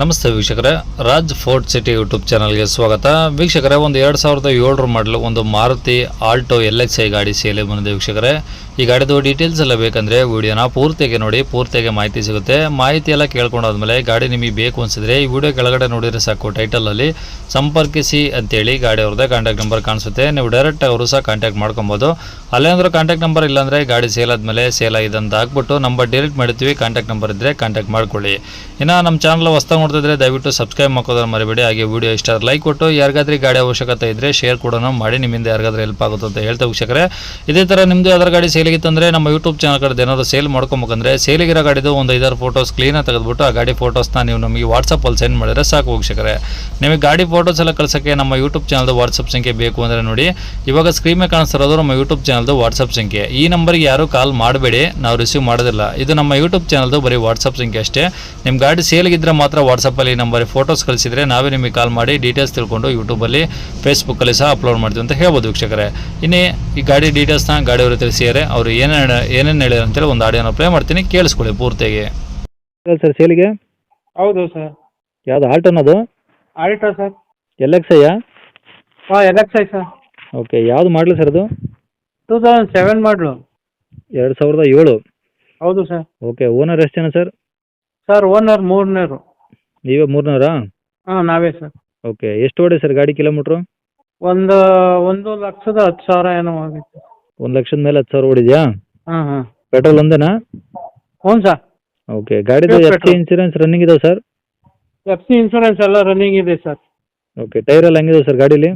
ನಮಸ್ತೆ ವೀಕ್ಷಕರೇ, Raj fort city YouTube ಚಾನಲ್ಗೆ ಸ್ವಾಗತ. ವೀಕ್ಷಕರೇ, ಒಂದು ಎರಡು ಸಾವಿರದ ಏಳರ ಮಾಡಲು ಒಂದು Maruti Alto L X I ಗಾಡಿ ಸೇಲೆ ಬಂದಿದೆ ವೀಕ್ಷಕರೇ. ಈ ಗಾಡಿದು ಡೀಟೇಲ್ಸ್ ಎಲ್ಲ ಬೇಕಂದರೆ ವಿಡಿಯೋನ ಪೂರ್ತಿಯಾಗಿ ನೋಡಿ, ಪೂರ್ತಿಯಾಗಿ ಮಾಹಿತಿ ಸಿಗುತ್ತೆ. ಮಾಹಿತಿ ಎಲ್ಲ ಕೇಳ್ಕೊಂಡಾದ್ಮೇಲೆ ಗಾಡಿ ನಿಮಗೆ ಬೇಕು ಅನಿಸಿದ್ರೆ ಈ ವಿಡಿಯೋ ಕೆಳಗಡೆ ನೋಡಿದರೆ ಸಾಕು ಟೈಟಲಲ್ಲಿ ಸಂಪರ್ಕಿಸಿ ಅಂತೇಳಿ ಗಾಡಿ ಅವ್ರದ್ದೇ ಕಾಂಟ್ಯಾಕ್ಟ್ ನಂಬರ್ ಕಾಣಿಸುತ್ತೆ. ನೀವು ಡೈರೆಕ್ಟ್ ಅವರು ಸಹ ಕಾಂಟ್ಯಾಕ್ಟ್ ಮಾಡ್ಕೊಬೋದು. ಅಲ್ಲೇಂದ್ರೆ ಕಾಂಟ್ಯಾಕ್ಟ್ ನಂಬರ್ ಇಲ್ಲಾಂದರೆ ಗಾಡಿ ಸೇಲ್ ಆದಮೇಲೆ ಸೇಲ್ ಆಗಿದೆ ಅಂತ ಹಾಕ್ಬಿಟ್ಟು ನಂಬರ್ ಡಿಲೀಟ್ ಮಾಡ್ತೀವಿ ಕಾಂಟ್ಯಾಕ್ಟ್ ನಂಬರ್ ಇದ್ದರೆ ಕಾಂಟ್ಯಾಕ್ಟ್ ಮಾಡ್ಕೊಳ್ಳಿ. ಇನ್ನು ನಮ್ಮ ಚಾನಲ್ ಹೊಸ್ತಾಗಿ ನೋಡ್ತಿದ್ರೆ ದಯವಿಟ್ಟು ಸಬ್ಸ್ಕ್ರೈಬ್ ಮಾಡ್ಕೋದ್ರೆ ಮರಿಬೇಡಿ. ಹಾಗೆ ವಿಡಿಯೋ ಇಷ್ಟ ಲೈಕ್ ಕೊಟ್ಟು, ಯಾರಿಗಾದ್ರೂ ಗಾಡಿ ಅವಶ್ಯಕತೆ ಇದ್ದರೆ ಶೇರ್ ಕೂಡ ಮಾಡಿ ನಿಮ್ಮಿಂದ ಯಾರಿಗಾದ್ರೂ ಹೆಲ್ಪ್ ಆಗುತ್ತೆ ಅಂತ ಹೇಳ್ತಾ ವೀಕ್ಷಕರೇ. ಇದೇ ಥರ ನಿಮ್ಮದು ಯಾವ್ದಾರು ಗಾಡಿ ಸೇಲಿಗಿತ್ತಂದರೆ ನಮ್ಮ ಯೂಟ್ಯೂಬ್ ಚಾನಲ್ ಕಡೆ ಏನಾದರೂ ಸೇಲ್ ಮಾಡ್ಕೊಬೇಕಂದ್ರೆ ಸೇಲಿಗಿರೋ ಗಾಡಿದು ಒಂದು ಐದಾರು ಫೋಟೋಸ್ ಕ್ಲೀನಾಗಿ ತೆಗೆದುಬಿಟ್ಟು ಆ ಗಾಡಿ ಫೋಟೋಸ್ನ ನೀವು ನಮಗೆ ವಾಟ್ಸಪ್ಪಲ್ಲಿ ಸೆಂಡ್ ಮಾಡಿದ್ರೆ ಸಾಕು ವೀಕ್ಷಕರೇ. ನಿಮಗೆ ಗಾಡಿ ಫೋಟೋಸ್ ಎಲ್ಲ ಕಳ್ಸೋಕ್ಕೆ ನಮ್ಮ ಯೂಟ್ಯೂಬ್ ಚಾನಲ್ದು ವಾಟ್ಸಪ್ ಸಂಖ್ಯೆ ಬೇಕು ಅಂದರೆ ನೋಡಿ, ಇವಾಗ ಸ್ಕ್ರೀನ್ ಮೇಲೆ ಕಾಣಿಸ್ತಿರೋದು ನಮ್ಮ ಯೂಟ್ಯೂಬ್ ಚಾನಲ್ದು ವಾಟ್ಸಪ್ ಸಂಖ್ಯೆ. ಈ ನಂಬರ್ಗೆ ಯಾರೂ ಕಾಲ್ ಮಾಡಬೇಡಿ, ನಾವು ರಿಸೀವ್ ಮಾಡೋದಿಲ್ಲ. ಇದು ನಮ್ಮ ಯೂಟ್ಯೂಬ್ ಚಾನಲ್ದು ಬರೀ ವಾಟ್ಸಪ್ ಸಂಖ್ಯೆ ಅಷ್ಟೇ. ನಿಮ್ಮ ಗಾಡಿ ಸೇಲ್ಗಿದ್ರೆ ಮಾತ್ರ ವಾಟ್ಸಪ್ಪಲ್ಲಿ ನಂಬರ್ ಫೋಟೋಸ್ ಕಳಿಸಿದರೆ ನಾವೇ ನಿಮಗೆ ಕಾಲ್ ಮಾಡಿ ಡೀಟೇಲ್ಸ್ ತಿಳ್ಕೊಂಡು ಯೂಟ್ಯೂಬಲ್ಲಿ ಫೇಸ್ಬುಕ್ಕಲ್ಲಿ ಸಹ ಅಪ್ಲೋಡ್ ಮಾಡ್ತೀವಿ ಅಂತ ಹೇಳ್ಬೋದು ವೀಕ್ಷಕರೇ. ಇನ್ನೇ ಈ ಗಾಡಿ ಡೀಟೇಲ್ಸ್ನ ಗಾಡಿಯವರು ತಿಳಿಸಿದರೆ ಅವರು ಏನೇನು ಏನೇನು ಹೇಳಿದ್ರು ಅಂತೇಳಿ ಒಂದು ಆಡಿಯೋನ ಪ್ಲೇ ಮಾಡ್ತೀನಿ ಕೇಳಿಸ್ಕೊಳ್ಳಿ ಪೂರ್ತಿಗೆ ಸರ್ ಸೇಲಿಗೆ? ಹೌದು ಸರ್. ಯಾವ್ದು ಆಲ್ಟ್ ಅನ್ನೋದು? Alto sir. ಎಲ್ ಎಕ್ಸ್ ಐಯಾ ಹಾಂ L X I sir. Okay ಯಾವ್ದು ಮಾಡಲಿ ಸರ್ ಅದು? ಟೂ ತೌಸಂಡ್ ಸೆವೆನ್ ಮಾಡಲು ಎರಡು ಸಾವಿರದ ಏಳು. ಹೌದು ಸರ್. ಓಕೆ ಓನರ್ ಎಷ್ಟು ಜನ ಸರ್? Sir owner ಮೂರನೇರು. ನೀವೇ ಮೂರ್ನೂರಾ? ಹಾಂ ನಾವೇ ಸರ್. ಓಕೆ ಎಷ್ಟು ಓಡಿ ಸರ್ ಗಾಡಿ ಕಿಲೋಮೀಟ್ರು? ಒಂದು ಒಂದು ಲಕ್ಷದ ಹತ್ತು ಸಾವಿರ ಏನೋ ಆಗಿತ್ತು. ಒಂದು ಲಕ್ಷದ ಮೇಲೆ ಹತ್ತು ಸಾವಿರ ಹೊಡಿದ್ಯಾ ಹಾಂ ಹಾಂ. ಪೆಟ್ರೋಲ್ ಒಂದೇನಾ? ಹ್ಞೂ ಸರ್. ಓಕೆ ಗಾಡಿದು Pure F C petrol. Insurance running ಇದಾವೆ ಸರ್? ಎಫ್ ಸಿ ಇನ್ಶೂರೆನ್ಸ್ ಎಲ್ಲ ರನ್ನಿಂಗ್ ಇದೆ ಸರ್. ಓಕೆ ಟೈರ್ ಎಲ್ಲ ಹೆಂಗಿದೆ ಸರ್ ಗಾಡೀಲಿ?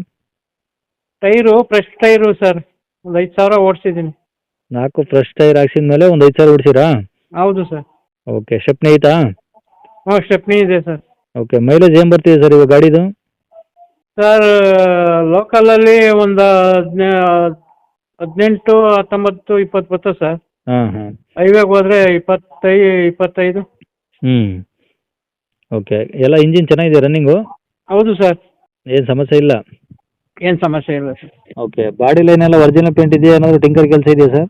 Tyre fresh tyre sir. ಒಂದು ಐದು ಸಾವಿರ ಓಡಿಸಿದ್ದೀನಿ. ನಾಲ್ಕು ಫ್ರೆಶ್ ಟೈರ್ ಹಾಕ್ಸಿದ ಮೇಲೆ ಒಂದು ಐದು ಸಾವಿರ ಓಡಿಸಿರಾ? ಹೌದು ಸರ್. ಓಕೆ ಶೆಪ್ನಿ ಐತಾ? ಹಾಂ ಸ್ಟೆಪ್ನಿ ಇದೆ ಸರ್. ಓಕೆ ಮೈಲೇಜ್ ಏನು ಬರ್ತಿದೆ ಸರ್ ಇವಾಗ ಗಾಡಿದು? ಸರ್ ಲೋಕಲಲ್ಲಿ ಒಂದು ಹದಿನೆ ಹದಿನೆಂಟು ಹತ್ತೊಂಬತ್ತು ಇಪ್ಪತ್ತು ಬರ್ತದೆ ಸರ್. ಹಾಂ ಹಾಂ ಹೈವೇಗೆ ಹೋದ್ರೆ ಇಪ್ಪತ್ತೈ ಇಪ್ಪತ್ತೈದು. ಹ್ಮ್. ಓಕೆ ಎಲ್ಲ ಇಂಜಿನ್ ಚೆನ್ನಾಗಿದೆ ರನ್ನಿಂಗು ಹೌದು ಸರ್. ಏನು ಸಮಸ್ಯೆ ಇಲ್ಲ? ಏನು ಸಮಸ್ಯೆ ಇಲ್ಲ ಸರ್. ಓಕೆ ಬಾಡಿ ಲೈನ್ ಎಲ್ಲ ಒರಿಜಿನಲ್ ಪೇಂಟ್ ಇದೆಯಾ? ಏನಾದರೂ ಟಿಂಕರ್ ಕೆಲಸ ಇದೆಯಾ ಸರ್?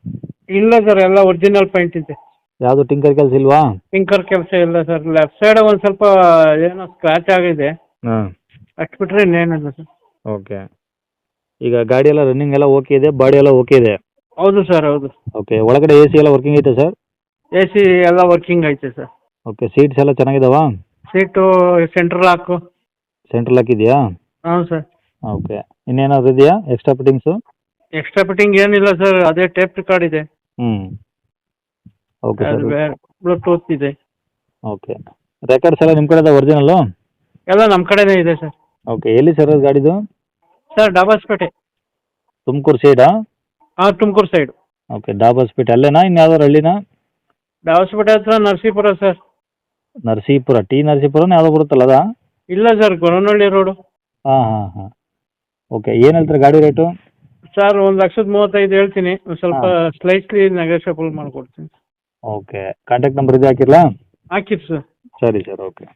ಇಲ್ಲ ಸರ್ ಎಲ್ಲ ಒರಿಜಿನಲ್ ಪೇಂಟ್ ಇದೆ. ಯಾವುದು ಟಿಂಕರ್ ಕೆಲಸ ಇಲ್ವಾ? ಟಿಂಕರ್ ಕೆಲಸ ಇಲ್ಲ ಸರ್. ಲೆಫ್ಟ್ ಸೈಡ್ ಒಂದು ಸ್ವಲ್ಪ ಏನೋ ಸ್ಕ್ರಾಚ್ ಆಗಿದೆ. ಹಾಂ. ಅಷ್ಟು ಬಿಟ್ಟರೆ ಇನ್ನೇನಿಲ್ಲ ಸರ್. ಓಕೆ ಈಗ ಗಾಡಿ ಎಲ್ಲ ರನ್ನಿಂಗ್ ಎಲ್ಲ ಓಕೆ ಇದೆ ಬಾಡಿ ಎಲ್ಲ ಓಕೆ ಇದೆ? ಹೌದು ಸರ್ ಹೌದು. ಓಕೆ ಒಳಗಡೆ ಎ ಸಿ ಎಲ್ಲ ವರ್ಕಿಂಗ್ ಐತೆ ಸರ್ ಎ ಸಿ ಎಲ್ಲ ವರ್ಕಿಂಗ್ ಐತೆ ಸರ್ ಓಕೆ ಸೀಟ್ಸ್ ಎಲ್ಲ ಚೆನ್ನಾಗಿದಾವಾ? ಸೀಟು ಸೆಂಟ್ರಲ್ ಹಾಕು ಸೆಂಟ್ರಲ್ ಹಾಕಿದೆಯಾ ಹಾಂ ಸರ್ ಓಕೆ ಇನ್ನೇನಾದ್ರು ಇದೆಯಾ? ಎಕ್ಸ್ಟ್ರಾ ಫಿಟ್ಟಿಂಗ್ಸು ಎಕ್ಸ್ಟ್ರಾ ಫಿಟ್ಟಿಂಗ್ ಏನಿಲ್ಲ ಸರ್ ಅದೇ ಟೇಪ್ ರೆಕಾರ್ಡ್ ಇದೆ. ಹ್ಞೂ ಓಕೆ ಸರ್ ಬ್ಲೂಟೂತ್ ಇದೆ. ಓಕೆ ರೆಕಾರ್ಡ್ಸ್ ಎಲ್ಲ ನಿಮ್ಮ ಕಡೆ ಒರಿಜಿನಲ್ಲು ಎಲ್ಲ ನಮ್ಮ ಕಡೆನೇ ಇದೆ ಸರ್ ಓಕೆ ಎಲ್ಲಿ ಸರ್ ಅದು ಗಾಡಿದು? ಸರ್ ಡಾಬಾಸ್ಪೇಟೆ ತುಮಕೂರು ಸೈಡಾ ಹಾಂ ತುಮಕೂರು ಸೈಡ್ ಓಕೆ ಡಾಬಾಸ್ಪೇಟೆ ಅಲ್ಲೇನಾ? ಇನ್ನು ಯಾವ್ದಾರು ಹಳ್ಳಿನಾ ಡಾಬಾಸ್ಪೇಟೆ ಹತ್ರ ನರಸೀಪುರ ಸರ್. ನರಸೀಪುರ ಟಿ ನರಸೀಪುರನ? ಯಾವುದೋ ಬರುತ್ತಲ್ಲ ಅದಾ? ಇಲ್ಲ ಸರ್ ಗೊರವನಹಳ್ಳಿ ರೋಡು. ಹಾಂ ಹಾಂ ಹಾಂ. ಓಕೆ ಏನು ಹೇಳ್ತಾರೆ ಗಾಡಿ ರೇಟು? ಸರ್ ಒಂದು ಲಕ್ಷದ ಮೂವತ್ತೈದು ಹೇಳ್ತೀನಿ. ಒಂದ್ ಸ್ವಲ್ಪ ಸ್ಲೈಟ್ಲಿ ನೆಗೋಷಿಯಬಲ್ ಮಾಡಿಕೊಡ್ತೀನಿ. ಓಕೆ ಕಾಂಟ್ಯಾಕ್ಟ್ ನಂಬರ್ ಇದೆ ಹಾಕಿರಲಾ? ಹಾಕಿರಿ ಸರ್. ಸರಿ ಸರ್ ಓಕೆ.